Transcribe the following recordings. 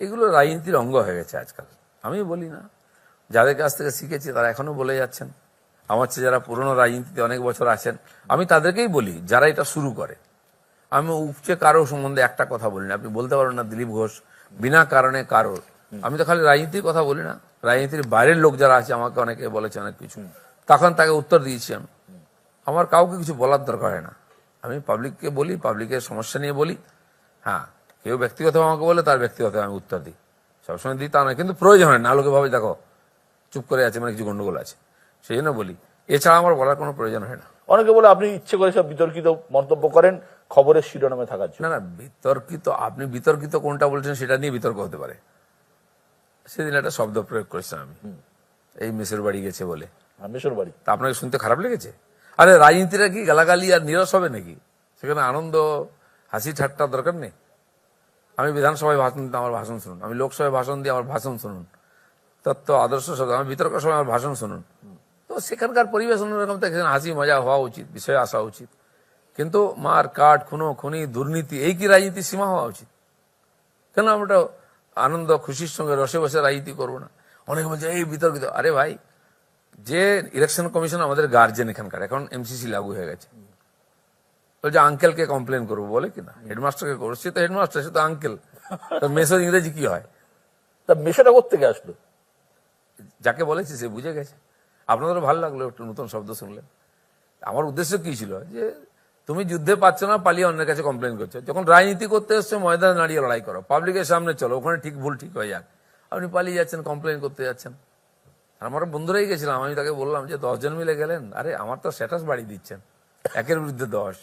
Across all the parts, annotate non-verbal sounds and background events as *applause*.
এগুলো রাজনীতির অঙ্গ হয়ে গেছে আজকাল। আমি বলি না। যাদের কাছ থেকে শিখেছি তারা এখনও বলে যাচ্ছেন। আমার চেয়ে যারা পুরনো রাজনীতিতে অনেক বছর আছেন, আমি তাদেরকেই বলি, যারা এটা শুরু করে। আমি উপচে কারও সম্বন্ধে একটা কথা বলি না। আপনি বলতে পারেন না, দিলীপ ঘোষ, বিনা কারণে কারও আমি তো খালি রাজনীতির কথা বলি না। রাজনীতির বাইরের লোক যারা আছে, আমাকে অনেকে বলেছে অনেক কিছু। তখন তাকে উত্তর দিয়েছি আমি। আমার কাউকে কিছু বলার দরকার হয় না। আমি পাবলিককে বলি পাবলিকের সমস্যা নিয়ে বলি। হ্যাঁ কেউ ব্যক্তিগত আমাকে বলে তার ব্যক্তিগত আমি উত্তর দিই। সবসময় দিই তা নয় কিন্তু প্রয়োজন হয় না। লোকে ভাবে দেখো চুপ করে আছে মানে কিছু গন্ডগোল আছে। সেই জন্য বলি এছাড়া আমার বলার কোনো প্রয়োজন হয় না। অনেকে বলে আপনি ইচ্ছে করে সব বিতর্কিত মন্তব্য করেন খবরের শিরোনামে থাকার জন্য। না না বিতর্কিত আপনি বিতর্কিত কোনটা বলছেন সেটা নিয়ে বিতর্ক হতে পারে। সেদিন একটা শব্দ প্রয়োগ করেছিলাম আমি। এই মেসের বাড়ি গেছে বলে। রামেশ্বর বাড়ি। তা আপনাকে শুনতে খারাপ লেগেছে? আরে রাজনীতিটা কি গালাগালি আর নিরস হবে নাকি? সেখানে আনন্দ হাসি ঠাট্টার দরকার নেই? আমি বিধানসভায় ভাষণ দিতে আমার ভাষণ শুনুন। আমি লোকসভায় ভাষণ দিয়ে আমার ভাষণ শুনুন। তত্ত্ব, আদর্শ সব আমি বিতর্ক সময় আমার ভাষণ শুনুন। তো সেখানকার পরিবেশ অন্যরকম তো হাসি, মজা হওয়া উচিত, বিষয়ে আসা উচিত। কিন্তু মার, কাঠ, খুনো, খুনি, দুর্নীতি, এই কি রাজনীতির সীমা হওয়া উচিত? কেন আমরা আনন্দ, খুশির সঙ্গে রসে বসে রাজনীতি করব না? অনেকে বলছে, এই বিতর্কিত। আরে ভাই, যে ইলেকশন কমিশন আমাদের গার্জেন এখানকার, এখন এমসিসি লাগু হয়ে গেছে। বলছে আঙ্কেলকে কমপ্লেন করব। বলে কিনা? হেডমাস্টারকে করব। সে তো হেডমাস্টার সে তো আঙ্কেল তো মেসেজ ইংরেজি কি হয়? তা মেশাটা কোথেকে আসলো? যাকে বলেছি সে বুঝে গেছে। আপনাদেরও ভালো লাগল একটু নতুন শব্দ শুনলেন আমার উদ্দেশ্য কি ছিল? যে তুমি যুদ্ধে পাচ্ছ না পালিয়ে অন্যের কাছে কমপ্লেন করছ। যখন রাজনীতি করতে এসছো ময়দানে দাঁড়িয়ে লড়াই করো। পাবলিকের সামনে চলো ওখানে ঠিক ভুল ঠিক হয়ে যাক। আপনি পালিয়ে যাচ্ছেন কমপ্লেন করতে যাচ্ছেন। আর আমার বন্ধুরাই গেছিলাম আমি তাকে বললাম যে দশজন মিলে গেলেন? আরে আমার তো স্ট্যাটাস বাড়িয়ে দিচ্ছেন। একের বিরুদ্ধে দশ।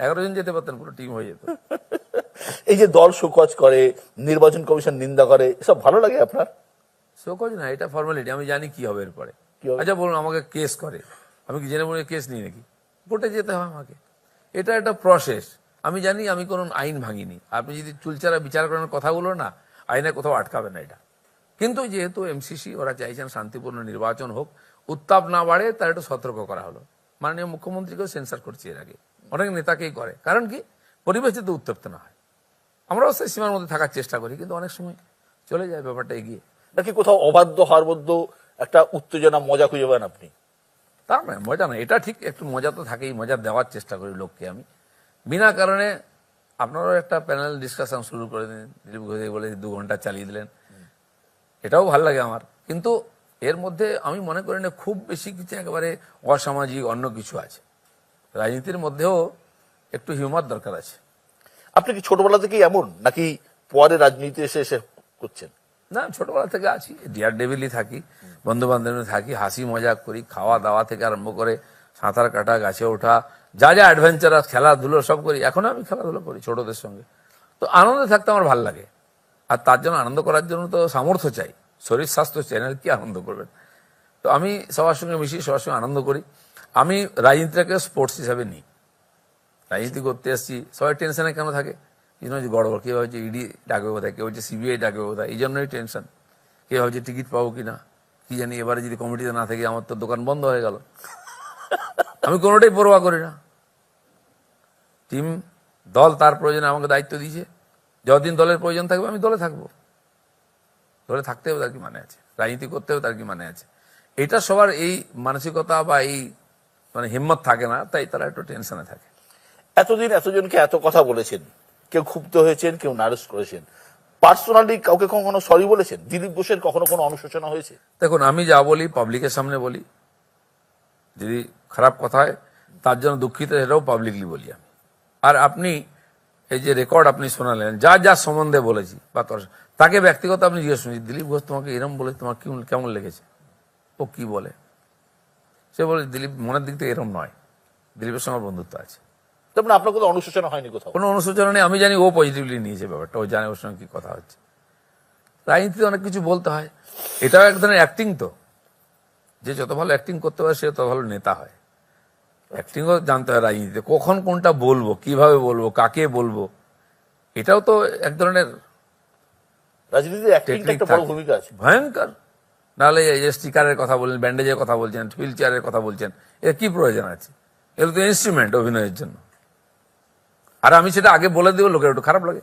এগারো জন যেতে পারতেন পুরো টিম হয়ে যেত। *laughs* এই যে দল শোকজ করে নির্বাচন কমিশন নিন্দা করে এসব ভালো লাগে আপনার? শোকজ না এটা ফর্মালিটি আমি জানি কি হবে এরপরে। আচ্ছা বলুন আমাকে কেস করে। আমি কি জেনে মনে কেস নিই নাকি? কোর্টে যেতে হয় আমাকে। এটা একটা প্রসেস আমি জানি আমি কোনো আইন ভাঙিনি। আপনি যদি চুলচারা বিচার করার কথাগুলো না আইনে কোথাও আটকাবে না এটা। কিন্তু যেহেতু এমসিসি ওরা চাইছেন শান্তিপূর্ণ নির্বাচন হোক উত্তাপ না বাড়ে তার একটু সতর্ক করা হলো। মাননীয় মুখ্যমন্ত্রীকেও সেন্সার করছি এর আগে। অনেক নেতাকেই করে। কারণ কি? পরিবেশ যাতে উত্তপ্ত না হয়। আমরাও সেই সীমার মধ্যে থাকার চেষ্টা করি কিন্তু অনেক সময় চলে যায় ব্যাপারটা এগিয়ে। নাকি কোথাও অবাধ্য হওয়ার মধ্যে একটা উত্তেজনা মজা খুঁজে পান আপনি? তা নয় মজা না এটা ঠিক একটু মজা তো থাকেই মজা দেওয়ার চেষ্টা করি লোককে আমি। বিনা কারণে আপনারাও একটা প্যানেল ডিসকাশন শুরু করে দিন দিলীপ ঘোষ বলে দু ঘণ্টা চালিয়ে দিলেন। এটাও ভালো লাগে আমার। কিন্তু এর মধ্যে আমি মনে করি না খুব বেশি কিছু একেবারে অসামাজিক অন্য কিছু আছে। রাজনীতির মধ্যেও একটু হিউমার দরকার আছে। আপনি কি ছোটবেলা থেকেই এমন নাকি পরে রাজনীতি এসে এসে করছেন? না ছোটবেলা থেকে আছি। ডিয়ার ডেভিলই থাকি বন্ধু বান্ধব থাকি হাসি মজা করি খাওয়া দাওয়া থেকে আরম্ভ করে সাঁতার কাটা গাছে ওঠা যা যা অ্যাডভেঞ্চারাস খেলাধুলো সব করি। এখনও আমি খেলাধুলো করি ছোটদের সঙ্গে। তো আনন্দে থাকতে আমার ভালো লাগে। আর তার জন্য আনন্দ করার জন্য তো সামর্থ্য চাই। শরীর স্বাস্থ্য চ্যানেল কি আনন্দ করবেন? তো আমি সবার সঙ্গে মিশি সবার সঙ্গে আনন্দ করি। আমি রাজনীতিটাকে স্পোর্টস হিসাবে নিই। রাজনীতি করতে এসছি, সবাই টেনশনে কেন থাকে? এই জন্য গড়বড় কেউ হচ্ছে ইডি ডাকবে কোথায়? কেউ হচ্ছে সিবিআই ডাকবে কোথায়? এই জন্যই টেনশন কেউ হচ্ছে টিকিট পাবো কি না কি জানি, এবারে যদি কমিটিতে না থাকে, আমার তো দোকান বন্ধ হয়ে গেল। আমি কোনোটাই পরোয়া করি না। টিম দল তার প্রয়োজনে আমাকে দায়িত্ব দিয়েছে। যতদিন দলের প্রয়োজন থাকবে, আমি দলে থাকব। দলে থাকতে হবে তার কি মানে আছে? রাজনীতি করতে হবে তার কি মানে আছে? এটা সবার এই মানসিকতা বা এই মানে হিম্মত থাকে না তাই তারা একটু টেনশনে থাকে। এতদিন এতজনকে এত কথা বলেছেন কেউ ক্ষুব্ধ হয়েছেন কেউ নারাজ করেছেন। পার্সোনালি কাউকে কখনো সরি বলেছেন? দিলীপ ঘোষের কখনো কোনো অনুশোচনা হয়েছে? দেখুন আমি যা বলি পাবলিকের সামনে বলি। যদি খারাপ কথা হয় তার জন্য দুঃখিত সেটাও পাবলিকলি বলি আমি। আর আপনি এই যে রেকর্ড আপনি শোনালেন যা যা সম্বন্ধে বলেছি বা তোর তাকে ব্যক্তিগত আপনি জিজ্ঞেস শুনছি দিলীপ ঘোষ তোমাকে এরম বলে তোমার কেমন কেমন লেগেছে? ও কি বলে? সে বলে দিলীপ মনের দিক থেকে এরম নয়। দিলীপের সঙ্গে বন্ধুত্ব আছে। তার মানে আপনার কোনো অনুশোচনা হয়নি কোথাও? কোনো অনুশোচনা নেই। আমি জানি ও পজিটিভলি নিয়েছে ব্যাপারটা ও জানে ওর সঙ্গে কি কথা হচ্ছে। রাজনীতিতে অনেক কিছু বলতে হয়। এটাও এক ধরনের অ্যাক্টিং তো। যে যত ভালো অ্যাক্টিং করতে পারে সে তত ভালো নেতা হয়। অ্যাক্টিংও জানতে হয় রাজনীতিতে। কখন কোনটা বলব কীভাবে বলব কাকে বলব এটাও তো এক ধরনের রাজনীতিতে একটা বড় ভূমিকা আছে। ভয়ঙ্কর। নাহলে এই যে স্টিকারের কথা বলছেন ব্যান্ডেজের কথা বলছেন হুইল চেয়ারের কথা বলছেন, এর কি প্রয়োজন আছে? এগুলো তো ইনস্ট্রুমেন্ট অভিনয়ের জন্য। আর আমি সেটা আগে বলে দেবো, লোকের একটু খারাপ লাগে।